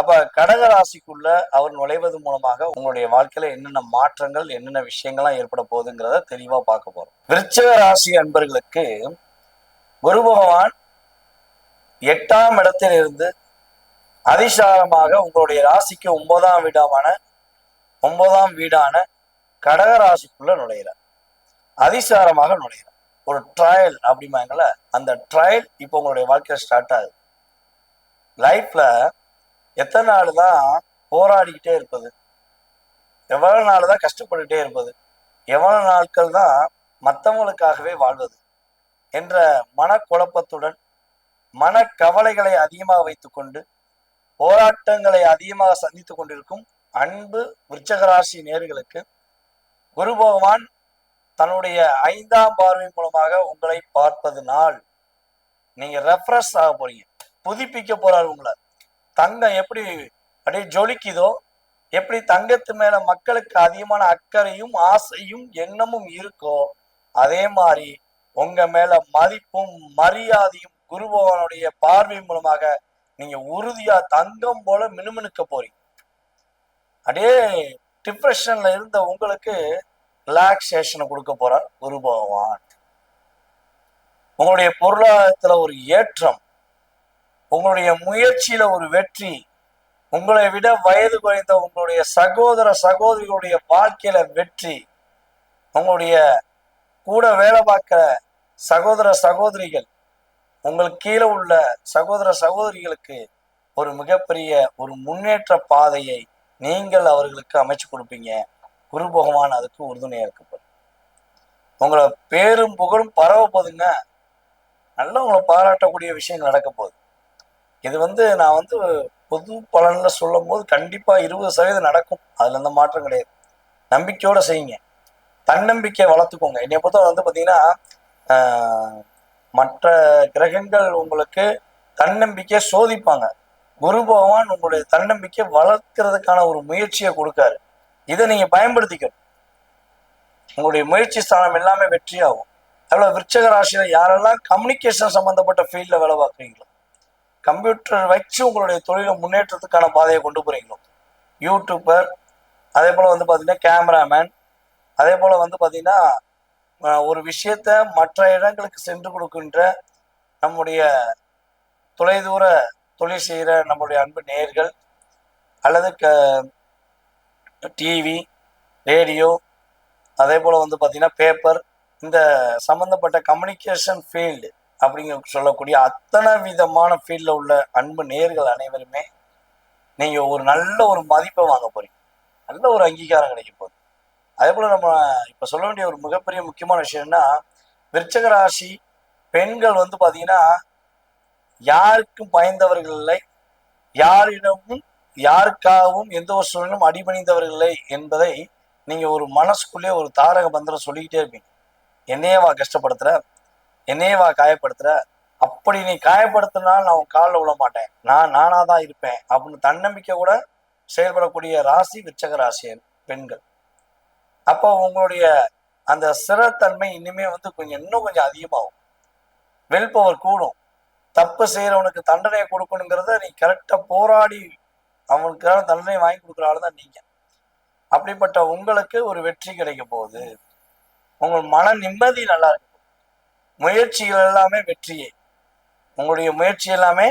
அப்ப கடக ராசிக்குள்ள அவர் நுழைவது மூலமாக உங்களுடைய வாழ்க்கையில என்னென்ன மாற்றங்கள் என்னென்ன விஷயங்கள்லாம் ஏற்பட போகுதுங்கிறத தெளிவா பார்க்க போறோம். விருச்சக ராசி அன்பர்களுக்கு குரு பகவான் எட்டாம் இடத்தில் இருந்து அதிசாரமாக உங்களுடைய ராசிக்கு ஒன்பதாம் வீடாமான ஒன்பதாம் வீடான கடக ராசிக்குள்ள நுழைகிறார் அதிசாரமாக நுழைகிறார் ஒரு ட்ரையல் அப்படிம்பாங்கல்ல அந்த ட்ரையல் இப்போ உங்களுடைய வாழ்க்கையில ஸ்டார்ட் ஆகுது. லைஃப்ல எத்தனை நாள் தான் போராடிக்கிட்டே இருப்பது? எவ்வளவு நாள் தான் கஷ்டப்பட்டுட்டே இருப்பது? எவ்வளவு நாட்கள் தான் மற்றவங்களுக்காகவே வாழ்வது? என்ற மனக்குழப்பத்துடன் மனக்கவலைகளை அதிகமாக வைத்துக்கொண்டு போராட்டங்களை அதிகமாக சந்தித்து கொண்டிருக்கும் அன்பு விருச்சகராசி நேர்களுக்கு குரு பகவான் தன்னுடைய ஐந்தாம் பார்வை மூலமாக உங்களை பார்ப்பது நாள். நீங்க ரெஃப்ரெஷ் ஆக போறீங்க. புதுப்பிக்க போறார் உங்களை. தங்கம் எப்படி அப்படியே ஜொலிக்குதோ எப்படி தங்கத்து மேல மக்களுக்கு அதிகமான அக்கறையும் ஆசையும் எண்ணமும் இருக்கோ அதே மாதிரி உங்க மேல மதிப்பும் மரியாதையும் குருபவனுடைய பார்வை மூலமாக நீங்க உறுதியா தங்கம் போல மினுமினுக்க போறீங்க. அப்படியே டிப்ரெஷன்ல இருந்த உங்களுக்கு ரிலாக்ஸேஷனை கொடுக்க போறார் குரு பகவான் உங்களுடைய பொருளாதாரத்துல ஒரு ஏற்றம் உங்களுடைய முயற்சியில ஒரு வெற்றி உங்களை விட வயது குறைந்த உங்களுடைய சகோதர சகோதரிகளுடைய வாழ்க்கையில வெற்றி உங்களுடைய கூட வேலை பார்க்கிற சகோதர சகோதரிகள் உங்களுக்கு கீழே உள்ள சகோதர சகோதரிகளுக்கு ஒரு மிகப்பெரிய ஒரு முன்னேற்ற பாதையை நீங்கள் அவர்களுக்கு அமைச்சு கொடுப்பீங்க. குரு பகவான் அதுக்கு உறுதுணையாக இருக்கப்படும் உங்களை பேரும் புகழும் பரவ போதுங்க நல்லா உங்களை பாராட்டக்கூடிய விஷயங்கள் நடக்க போகுது இது வந்து நான் வந்து பொது பலன்ல சொல்லும் போது கண்டிப்பா இருபது சதவீதம் நடக்கும். அதுல எந்த மாற்றம் கிடையாது. நம்பிக்கையோட செய்யுங்க. தன்னம்பிக்கையை வளர்த்துக்கோங்க. என்னை பொறுத்தவரை வந்து பாத்தீங்கன்னா மற்ற கிரகங்கள் உங்களுக்கு தன்னம்பிக்கையை சோதிப்பாங்க. குரு பகவான் உங்களுடைய தன்னம்பிக்கை வளர்க்கறதுக்கான ஒரு முயற்சியை கொடுக்காரு. இதை நீங்க பயன்படுத்திக்கணும். உங்களுடைய முயற்சி ஸ்தானம் எல்லாமே வெற்றியாகும். அதில் விருச்சக ராசியில் யாரெல்லாம் கம்யூனிகேஷன் சம்பந்தப்பட்ட ஃபீல்டில் வேலை பார்க்குறீங்களோ கம்ப்யூட்டர் வச்சு உங்களுடைய தொழிலை முன்னேற்றத்துக்கான பாதையை கொண்டு போறீங்களோ. யூடியூபர் அதே போல் வந்து பார்த்தீங்கன்னா கேமராமேன் அதே போல் வந்து பார்த்தீங்கன்னா ஒரு விஷயத்த மற்ற இடங்களுக்கு சென்று கொடுக்கின்ற நம்முடைய தொலைதூர தொழில் செய்கிற நம்முடைய அன்பு நேர்கள் அல்லது க டிவி ரேடியோ அதே போல் வந்து பார்த்தீங்கன்னா பேப்பர் இந்த சம்மந்தப்பட்ட கம்யூனிகேஷன் ஃபீல்டு அப்படிங்க சொல்லக்கூடிய அத்தனை விதமான ஃபீல்டில் உள்ள அன்பு நேர்கள் அனைவருமே நீங்கள் ஒரு நல்ல ஒரு மதிப்பை வாங்க போறீங்க. நல்ல ஒரு அங்கீகாரம் கிடைக்க போகுது. அதே போல் நம்ம இப்போ சொல்ல வேண்டிய ஒரு மிகப்பெரிய முக்கியமான விஷயம்னா விருச்சக ராசி பெண்கள் வந்து பார்த்தீங்கன்னா யாருக்கும் பயந்தவர்கள் இல்லை. யாரிடமும் யாருக்காகவும் எந்த ஒரு சூழலும் அடிபணிந்தவர்கள் இல்லை என்பதை நீங்கள் ஒரு மனசுக்குள்ளே ஒரு தாரக மந்திரம் சொல்லிக்கிட்டே இருப்பீங்க. என்னையவா கஷ்டப்படுத்துகிற என்னையவா காயப்படுத்துற? அப்படி நீ காயப்படுத்தினால் நான் உன் காலில் விழ மாட்டேன் நான் நானா தான் இருப்பேன். அப்படின்னு தன்னம்பிக்கை கூட செயல்படக்கூடிய ராசி விச்சக ராசி பெண்கள். அப்போ உங்களுடைய அந்த சிறத்தன்மை இனிமே வந்து கொஞ்சம் இன்னும் கொஞ்சம் அதிகமாகும். வெல் பவர் கூடும். தப்பு செய்யறவனுக்கு தண்டனை கொடுக்கணுங்கிறத நீ கரெக்டா போராடி அவனுக்கான தண்டனை வாங்கி கொடுக்குற ஆளு தான் நீங்க. அப்படிப்பட்ட உங்களுக்கு ஒரு வெற்றி கிடைக்க போகுது. உங்கள் மன நிம்மதி நல்லா இருக்கு. முயற்சிகள் எல்லாமே வெற்றியே உங்களுடைய முயற்சி எல்லாமே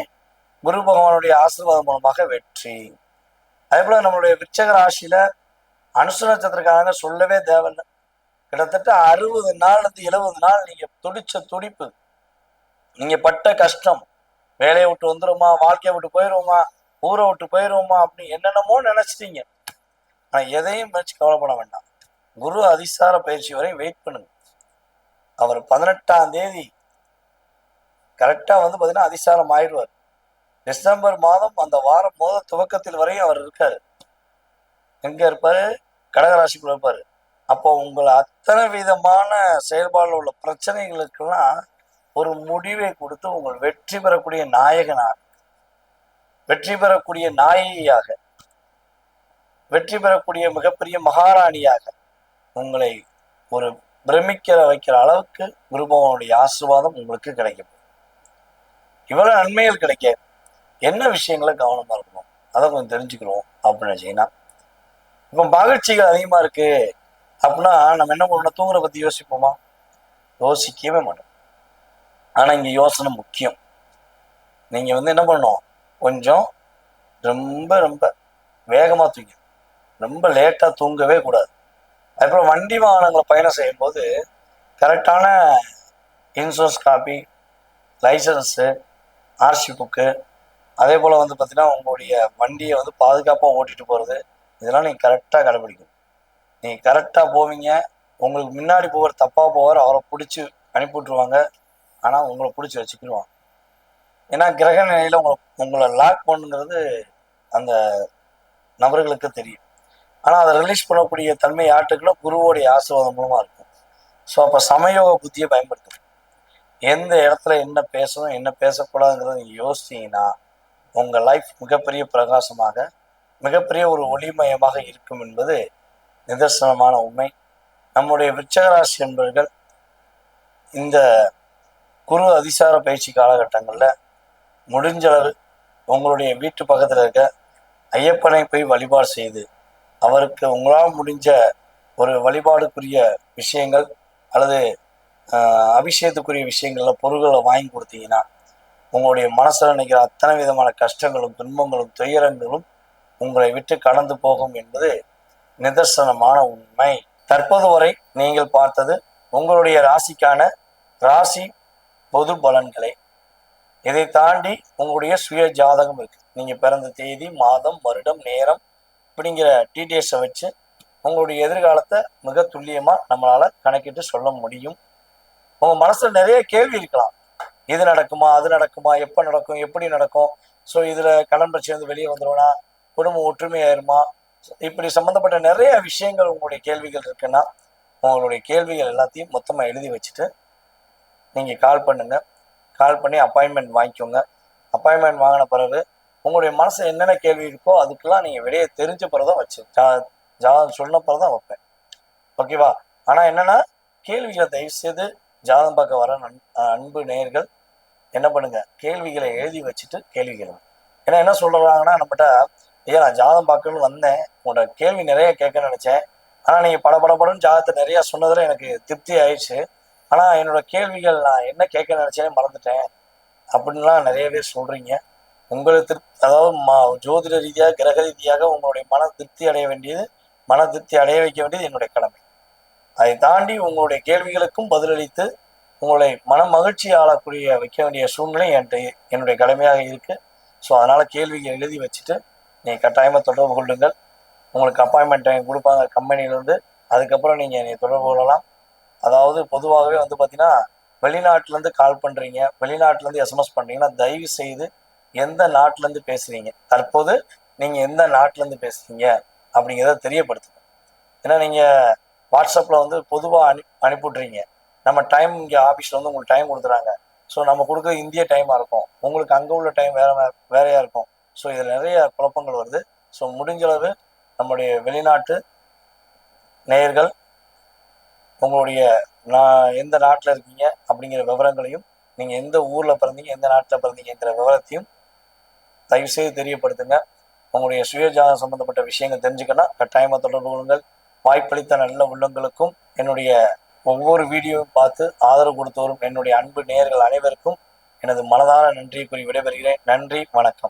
குரு பகவானுடைய ஆசீர்வாதம் மூலமாக வெற்றி. அதே போல நம்மளுடைய விச்சக ராசியில அனுசு நட்சத்திரக்காரங்க சொல்லவே தேவையில்லை. கிட்டத்தட்ட அறுபது நாள்லேருந்து எழுபது நாள் நீங்க துடிச்ச துடிப்பு. நீங்க பட்ட கஷ்டம். வேலையை விட்டு வந்துருமா வாழ்க்கையை விட்டு போயிடுவோமா ஊரை விட்டு போயிடுவோமா அப்படின்னு என்னென்னமோ நினைச்சிட்டீங்க. ஆனால் எதையும் நினைச்சு கவலைப்பட வேண்டாம். குரு அதிசார பயிற்சி வரையும் வெயிட் பண்ணுங்க. அவர் பதினெட்டாம் தேதி கரெக்டாக வந்து பார்த்தீங்கன்னா அதிசாரம் ஆயிடுவார். டிசம்பர் மாதம் அந்த வாரம் மோத துவக்கத்தில் வரையும் அவர் இருக்கார். எங்கே இருப்பார்? கடகராசிக்குள்ள இருப்பார். அப்போ உங்களை அத்தனை விதமான செயல்பாடில் உள்ள பிரச்சனைகளுக்கெல்லாம் ஒரு முடிவை கொடுத்து உங்கள் வெற்றி பெறக்கூடிய நாயகனாக வெற்றி பெறக்கூடிய நாயகியாக வெற்றி பெறக்கூடிய மிகப்பெரிய மகாராணியாக உங்களை ஒரு பிரமிக்கிற வைக்கிற அளவுக்கு குருபவனுடைய ஆசீர்வாதம் உங்களுக்கு கிடைக்கும். இவ்வளவு நன்மைகள் கிடைக்க என்ன விஷயங்களை கவனமா இருக்கணும்? அதை கொஞ்சம் தெரிஞ்சுக்கிறோம் அப்படின்னு வச்சீங்கன்னா இப்போ மகிழ்ச்சிகள் அதிகமா இருக்கு அப்படின்னா நம்ம என்ன பண்ணணும்? தூங்குற பத்தி யோசிப்போமா? யோசிக்கவே மாட்டோம். ஆனா இங்க யோசனை முக்கியம். நீங்க வந்து என்ன பண்ணணும்? கொஞ்சம் ரொம்ப ரொம்ப வேகமா தூங்கி ரொம்ப லேட்டா தூங்கவே கூடாது. அதுக்கப்புறம் வண்டி வாகனங்களை பயணம் செய்யும்போது கரெக்டான insurance copy licence RC book அதே போல் வந்து பார்த்தீங்கன்னா உங்களுடைய வண்டியை வந்து பாதுகாப்பாக ஓட்டிட்டு போகிறது இதெல்லாம் நீங்கள் கரெக்டாக கடைபிடிக்கணும். நீங்கள் கரெக்டாக போவீங்க. உங்களுக்கு முன்னாடி போவார் தப்பாக போவார் அவரை பிடிச்சி அனுப்பி விட்ருவாங்க ஆனால் உங்களை பிடிச்சி வச்சுக்கிடுவாங்க ஏன்னா கிரக நிலையில் உங்களை உங்களை லாக் பண்ணுங்கிறது அந்த நபர்களுக்கு தெரியும். ஆனால் அதை ரிலீஸ் பண்ணக்கூடிய தன்மை யாட்டுக்குள்ள குருவோடைய ஆசீர்வாதம் மூலமாக இருக்கும். ஸோ அப்போ சமயோக புத்தியை பயன்படுத்தணும். எந்த இடத்துல என்ன பேசணும் என்ன பேசக்கூடாதுங்கிறத நீங்கள் யோசிச்சீங்கன்னா உங்கள் லைஃப் மிகப்பெரிய பிரகாசமாக மிகப்பெரிய ஒரு ஒளிமயமாக இருக்கும் என்பது நிதர்சனமான உண்மை. நம்முடைய விருச்சகராசி என்பவர்கள் இந்த குரு அதிசார பயிற்சி காலகட்டங்களில் முடிஞ்சளவு உங்களுடைய வீட்டு பக்கத்தில் இருக்க ஐயப்பனை போய் வழிபாடு செய்து அவருக்கு உங்களால் முடிஞ்ச ஒரு வழிபாடுக்குரிய விஷயங்கள் அல்லது அபிஷேகத்துக்குரிய விஷயங்கள்ல பொருள்களை வாங்கி கொடுத்தீங்கன்னா உங்களுடைய மனசில் நினைக்கிற அத்தனை விதமான கஷ்டங்களும் துன்பங்களும் துயரங்களும் உங்களை விட்டு கடந்து போகும் என்பது நிதர்சனமான உண்மை. தற்போது வரை நீங்கள் பார்த்தது உங்களுடைய ராசிக்கான ராசி பொது பலன்களை. இதை தாண்டி உங்களுடைய சுய ஜாதகம் இருக்கு. நீங்க பிறந்த தேதி மாதம் வருடம் நேரம் அப்படிங்கிற டீட்டெயில்ஸை வச்சு உங்களுடைய எதிர்காலத்தை மிக துல்லியமாக நம்மளால் கணக்கிட்டு சொல்ல முடியும். உங்கள் மனசில் நிறைய கேள்வி இருக்கலாம். இது நடக்குமா அது நடக்குமா எப்போ நடக்கும் எப்படி நடக்கும்? ஸோ இதில் கடன் பிரச்சனை வந்து வெளியே வந்துருவனா குடும்பம் ஒற்றுமையாயிருமா? இப்படி சம்மந்தப்பட்ட நிறைய விஷயங்கள் உங்களுடைய கேள்விகள் இருக்குன்னா உங்களுடைய கேள்விகள் எல்லாத்தையும் மொத்தமாக எழுதி வச்சுட்டு நீங்கள் கால் பண்ணுங்கள் கால் பண்ணி அப்பாயின்மெண்ட் வாங்கிக்கோங்க. அப்பாயின்மெண்ட் வாங்கின பிறகு உங்களுடைய மனசு என்னென்ன கேள்வி இருக்கோ அதுக்கெல்லாம் நீங்க வெளியே தெரிஞ்ச பிறகுதான் வச்சு ஜா ஜாதகம் சொன்ன பிறகுதான் வைப்பேன் ஓகேவா ஆனா என்னன்னா கேள்விகளை தயவு செய்து ஜாதகம் பார்க்க வர நன் அன்பு நேயர்கள் என்ன பண்ணுங்க? கேள்விகளை எழுதி வச்சுட்டு கேள்விகள். ஏன்னா என்ன சொல்றாங்கன்னா நம்மகிட்ட ஐயா நான் ஜாதகம் பார்க்கணும்னு வந்தேன். உங்களோட கேள்வி நிறைய கேட்க நினைச்சேன். ஆனா நீங்க பட பட ஜாதகத்தை நிறைய சொன்னதுல எனக்கு திருப்தி ஆயிடுச்சு. ஆனா என்னோட கேள்விகள் நான் என்ன கேட்க நினைச்சேன்னு மறந்துட்டேன். அப்படின்லாம் நிறைய பேர் சொல்றீங்க. உங்களுக்கு திருப்தி அதாவது மா ஜோதிட ரீதியாக கிரக ரீதியாக உங்களுடைய மன திருப்தி அடைய வேண்டியது மன திருப்தி அடைய வைக்க வேண்டியது என்னுடைய கடமை. அதை தாண்டி உங்களுடைய கேள்விகளுக்கும் பதிலளித்து உங்களை மன மகிழ்ச்சி ஆளக்கூடிய வைக்க வேண்டிய சூழ்நிலை என்கிட்ட என்னுடைய கடமையாக இருக்குது ஸோ அதனால் கேள்விகள் எழுதி வச்சுட்டு நீங்கள் கட்டாயமாக தொடர்பு கொள்ளுங்கள். உங்களுக்கு அப்பாயின்மெண்ட் டைம் கொடுப்பாங்க கம்பெனிலேருந்து அதுக்கப்புறம் நீங்கள் என்னை தொடர்பு கொள்ளலாம். அதாவது பொதுவாகவே வந்து பார்த்தீங்கன்னா வெளிநாட்டிலேருந்து கால் பண்ணுறீங்க வெளிநாட்டிலேருந்து எஸ்எம்எஸ் பண்ணுறீங்கன்னா தயவு செய்து எந்த நாட்டிலேருந்து பேசுகிறீங்க தற்போது நீங்கள் எந்த நாட்டிலேருந்து பேசுகிறீங்க அப்படிங்கிறத தெரியப்படுத்துங்க. ஏன்னா நீங்கள் வாட்ஸ்அப்பில் வந்து பொதுவாக அனு அனுப்பிவிட்றீங்க நம்ம டைம் இங்கே ஆஃபீஸில் வந்து உங்களுக்கு டைம் கொடுத்துறாங்க ஸோ நம்ம கொடுக்குற இந்திய டைமாக இருக்கும். உங்களுக்கு அங்கே உள்ள டைம் வேற வேறையாக வேறையா இருக்கும். ஸோ இதில் நிறைய குழப்பங்கள் வருது. ஸோ முடிஞ்சளவு நம்முடைய வெளிநாட்டு நேயர்கள் உங்களுடைய நான் எந்த நாட்டில் இருக்கீங்க அப்படிங்கிற விவரங்களையும் நீங்கள் எந்த ஊரில் பிறந்தீங்க எந்த நாட்டில் பிறந்தீங்கிற விவரத்தையும் தயவுசெய்து தெரியப்படுத்துங்க. உங்களுடைய சுயஜாதம் சம்பந்தப்பட்ட விஷயங்கள் தெரிஞ்சுக்கணும் கட்டாயமாக தொடர்பு கொள்ளுங்கள். வாய்ப்பளித்த நல்ல உள்ளங்களுக்கும் என்னுடைய ஒவ்வொரு வீடியோவும் பார்த்து ஆதரவு கொடுத்து வரும் என்னுடைய அன்பு நேயர்கள் அனைவருக்கும் எனது மனதார நன்றியை கூறி விடைபெறுகிறேன். நன்றி வணக்கம்.